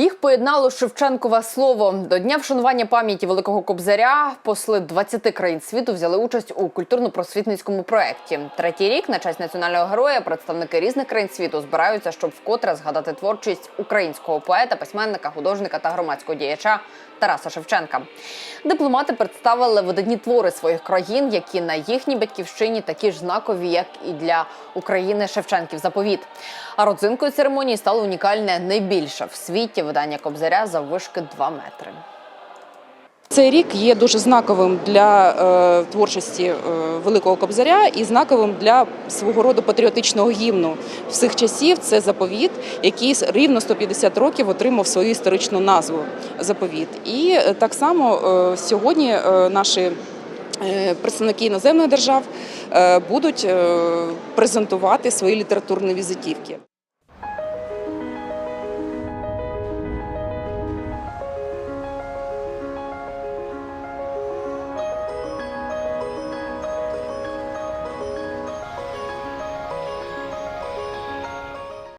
Їх поєднало Шевченкове слово. До дня вшанування пам'яті Великого Кобзаря посли 20 країн світу взяли участь у культурно-просвітницькому проєкті. Третій рік на честь національного героя представники різних країн світу збираються, щоб вкотре згадати творчість українського поета, письменника, художника та громадського діяча Тараса Шевченка. Дипломати представили видатні твори своїх країн, які на їхній батьківщині такі ж знакові, як і для України Шевченків заповіт. А родзинкою церемонії стало унікальне найбільше в світі видання Кобзаря заввишки 2 метри. Цей рік є дуже знаковим для е, творчості е, Великого Кобзаря і знаковим для свого роду патріотичного гімну всіх часів. Це заповіт, який рівно 150 років отримав свою історичну назву заповіт. І е, так само е, сьогодні е, наші е, представники іноземних держав е, будуть презентувати свої літературні візитівки.